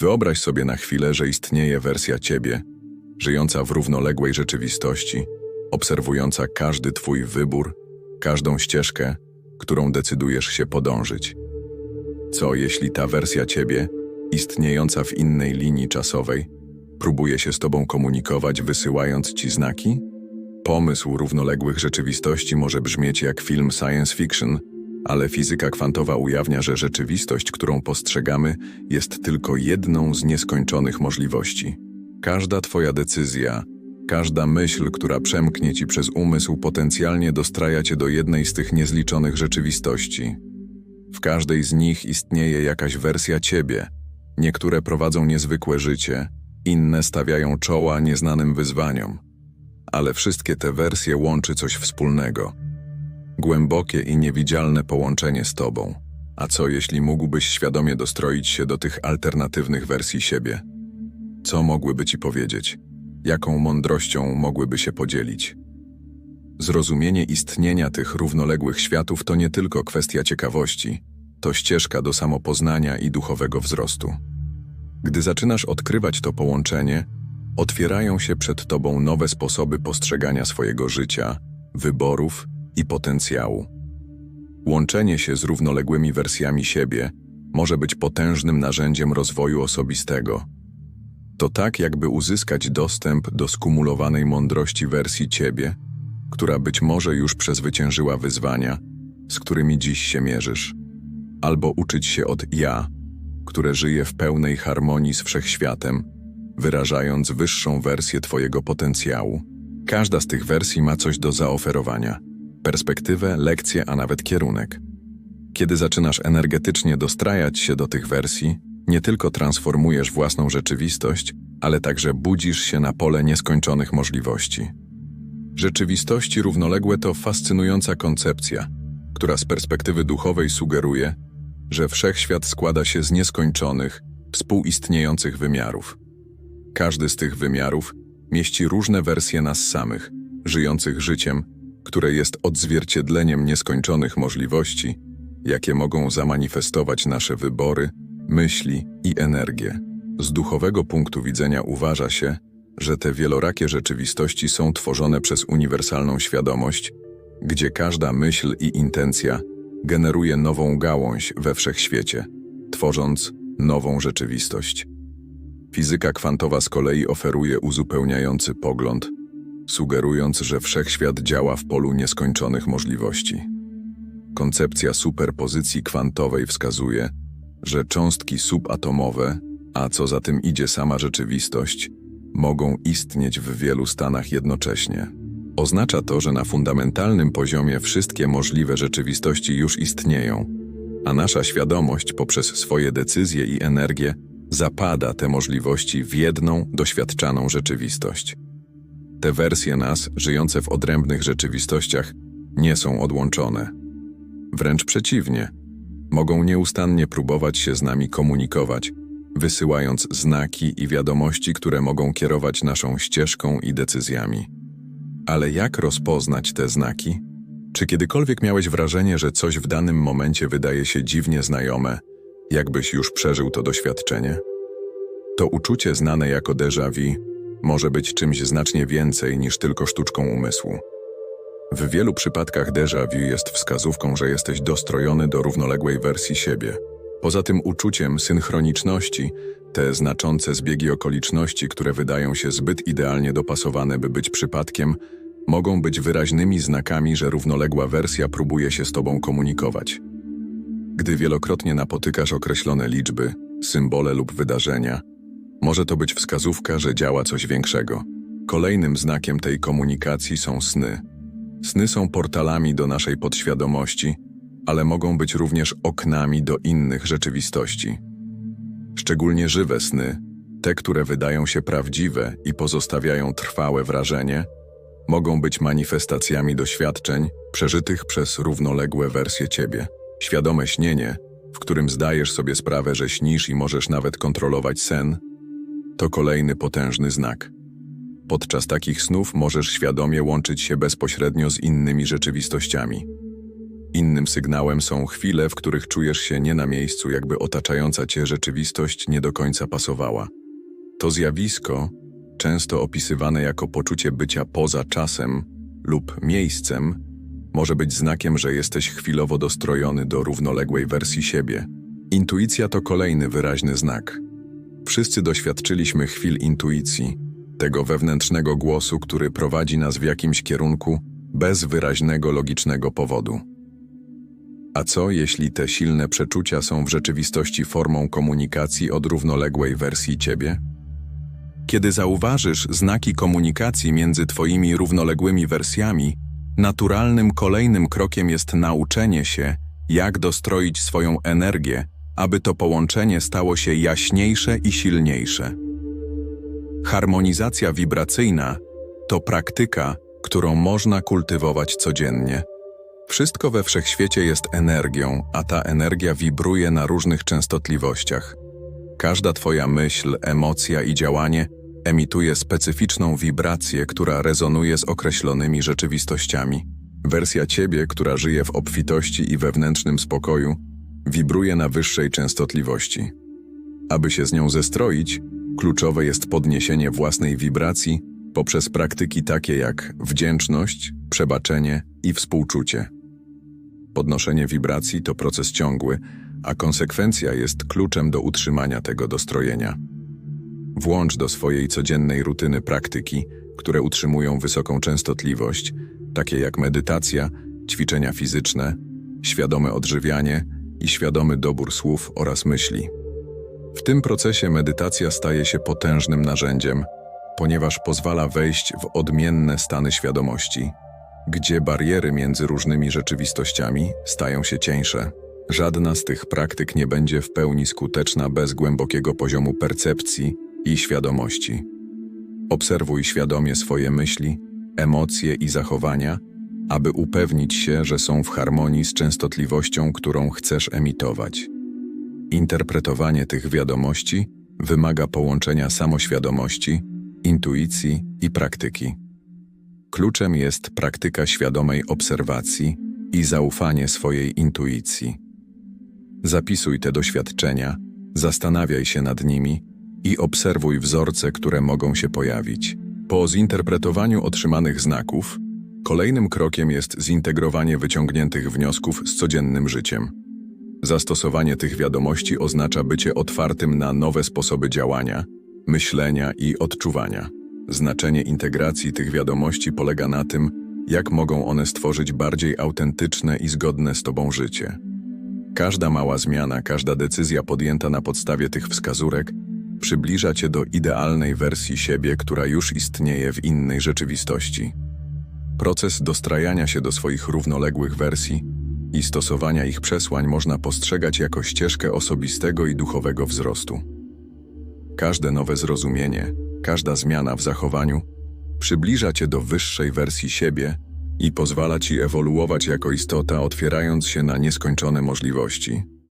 Wyobraź sobie na chwilę, że istnieje wersja ciebie, żyjąca w równoległej rzeczywistości, obserwująca każdy twój wybór, każdą ścieżkę, którą decydujesz się podążyć. Co jeśli ta wersja ciebie, istniejąca w innej linii czasowej, próbuje się z tobą komunikować, wysyłając ci znaki? Pomysł równoległych rzeczywistości może brzmieć jak film science fiction, ale fizyka kwantowa ujawnia, że rzeczywistość, którą postrzegamy, jest tylko jedną z nieskończonych możliwości. Każda Twoja decyzja, każda myśl, która przemknie Ci przez umysł, potencjalnie dostraja Cię do jednej z tych niezliczonych rzeczywistości. W każdej z nich istnieje jakaś wersja Ciebie. Niektóre prowadzą niezwykłe życie, inne stawiają czoła nieznanym wyzwaniom. Ale wszystkie te wersje łączy coś wspólnego – Głębokie i niewidzialne połączenie z Tobą. A co jeśli mógłbyś świadomie dostroić się do tych alternatywnych wersji siebie? Co mogłyby Ci powiedzieć? Jaką mądrością mogłyby się podzielić? Zrozumienie istnienia tych równoległych światów to nie tylko kwestia ciekawości, to ścieżka do samopoznania i duchowego wzrostu. Gdy zaczynasz odkrywać to połączenie, otwierają się przed Tobą nowe sposoby postrzegania swojego życia, wyborów i potencjału. Łączenie się z równoległymi wersjami siebie może być potężnym narzędziem rozwoju osobistego. To tak, jakby uzyskać dostęp do skumulowanej mądrości wersji ciebie, która być może już przezwyciężyła wyzwania, z którymi dziś się mierzysz, albo uczyć się od ja, które żyje w pełnej harmonii z wszechświatem, wyrażając wyższą wersję Twojego potencjału. Każda z tych wersji ma coś do zaoferowania perspektywę, lekcję, a nawet kierunek. Kiedy zaczynasz energetycznie dostrajać się do tych wersji, nie tylko transformujesz własną rzeczywistość, ale także budzisz się na pole nieskończonych możliwości. Rzeczywistości równoległe to fascynująca koncepcja, która z perspektywy duchowej sugeruje, że wszechświat składa się z nieskończonych, współistniejących wymiarów. Każdy z tych wymiarów mieści różne wersje nas samych, żyjących życiem, które jest odzwierciedleniem nieskończonych możliwości, jakie mogą zamanifestować nasze wybory, myśli i energię. Z duchowego punktu widzenia uważa się, że te wielorakie rzeczywistości są tworzone przez uniwersalną świadomość, gdzie każda myśl i intencja generuje nową gałąź we wszechświecie, tworząc nową rzeczywistość. Fizyka kwantowa z kolei oferuje uzupełniający pogląd, sugerując, że wszechświat działa w polu nieskończonych możliwości. Koncepcja superpozycji kwantowej wskazuje, że cząstki subatomowe, a co za tym idzie sama rzeczywistość, mogą istnieć w wielu stanach jednocześnie. Oznacza to, że na fundamentalnym poziomie wszystkie możliwe rzeczywistości już istnieją, a nasza świadomość poprzez swoje decyzje i energię zapada te możliwości w jedną doświadczaną rzeczywistość. Te wersje nas, żyjące w odrębnych rzeczywistościach, nie są odłączone. Wręcz przeciwnie, mogą nieustannie próbować się z nami komunikować, wysyłając znaki i wiadomości, które mogą kierować naszą ścieżką i decyzjami. Ale jak rozpoznać te znaki? Czy kiedykolwiek miałeś wrażenie, że coś w danym momencie wydaje się dziwnie znajome, jakbyś już przeżył to doświadczenie? To uczucie znane jako déjà vu może być czymś znacznie więcej niż tylko sztuczką umysłu. W wielu przypadkach déjà vu jest wskazówką, że jesteś dostrojony do równoległej wersji siebie. Poza tym uczuciem synchroniczności, te znaczące zbiegi okoliczności, które wydają się zbyt idealnie dopasowane, by być przypadkiem, mogą być wyraźnymi znakami, że równoległa wersja próbuje się z tobą komunikować. Gdy wielokrotnie napotykasz określone liczby, symbole lub wydarzenia, może to być wskazówka, że działa coś większego. Kolejnym znakiem tej komunikacji są sny. Sny są portalami do naszej podświadomości, ale mogą być również oknami do innych rzeczywistości. Szczególnie żywe sny, te, które wydają się prawdziwe i pozostawiają trwałe wrażenie, mogą być manifestacjami doświadczeń przeżytych przez równoległe wersje ciebie. Świadome śnienie, w którym zdajesz sobie sprawę, że śnisz i możesz nawet kontrolować sen, to kolejny potężny znak. Podczas takich snów możesz świadomie łączyć się bezpośrednio z innymi rzeczywistościami. Innym sygnałem są chwile, w których czujesz się nie na miejscu, jakby otaczająca cię rzeczywistość nie do końca pasowała. To zjawisko, często opisywane jako poczucie bycia poza czasem lub miejscem, może być znakiem, że jesteś chwilowo dostrojony do równoległej wersji siebie. Intuicja to kolejny wyraźny znak. Wszyscy doświadczyliśmy chwil intuicji, tego wewnętrznego głosu, który prowadzi nas w jakimś kierunku bez wyraźnego logicznego powodu. A co, jeśli te silne przeczucia są w rzeczywistości formą komunikacji od równoległej wersji ciebie? Kiedy zauważysz znaki komunikacji między twoimi równoległymi wersjami, naturalnym kolejnym krokiem jest nauczenie się, jak dostroić swoją energię, aby to połączenie stało się jaśniejsze i silniejsze. Harmonizacja wibracyjna to praktyka, którą można kultywować codziennie. Wszystko we wszechświecie jest energią, a ta energia wibruje na różnych częstotliwościach. Każda Twoja myśl, emocja i działanie emituje specyficzną wibrację, która rezonuje z określonymi rzeczywistościami. Wersja Ciebie, która żyje w obfitości i wewnętrznym spokoju, wibruje na wyższej częstotliwości. Aby się z nią zestroić, kluczowe jest podniesienie własnej wibracji poprzez praktyki takie jak wdzięczność, przebaczenie i współczucie. Podnoszenie wibracji to proces ciągły, a konsekwencja jest kluczem do utrzymania tego dostrojenia. Włącz do swojej codziennej rutyny praktyki, które utrzymują wysoką częstotliwość, takie jak medytacja, ćwiczenia fizyczne, świadome odżywianie i świadomy dobór słów oraz myśli. W tym procesie medytacja staje się potężnym narzędziem, ponieważ pozwala wejść w odmienne stany świadomości, gdzie bariery między różnymi rzeczywistościami stają się cieńsze. Żadna z tych praktyk nie będzie w pełni skuteczna bez głębokiego poziomu percepcji i świadomości. Obserwuj świadomie swoje myśli, emocje i zachowania, aby upewnić się, że są w harmonii z częstotliwością, którą chcesz emitować. Interpretowanie tych wiadomości wymaga połączenia samoświadomości, intuicji i praktyki. Kluczem jest praktyka świadomej obserwacji i zaufanie swojej intuicji. Zapisuj te doświadczenia, zastanawiaj się nad nimi i obserwuj wzorce, które mogą się pojawić. Po zinterpretowaniu otrzymanych znaków, kolejnym krokiem jest zintegrowanie wyciągniętych wniosków z codziennym życiem. Zastosowanie tych wiadomości oznacza bycie otwartym na nowe sposoby działania, myślenia i odczuwania. Znaczenie integracji tych wiadomości polega na tym, jak mogą one stworzyć bardziej autentyczne i zgodne z Tobą życie. Każda mała zmiana, każda decyzja podjęta na podstawie tych wskazówek przybliża Cię do idealnej wersji siebie, która już istnieje w innej rzeczywistości. Proces dostrajania się do swoich równoległych wersji i stosowania ich przesłań można postrzegać jako ścieżkę osobistego i duchowego wzrostu. Każde nowe zrozumienie, każda zmiana w zachowaniu przybliża Cię do wyższej wersji siebie i pozwala Ci ewoluować jako istota, otwierając się na nieskończone możliwości.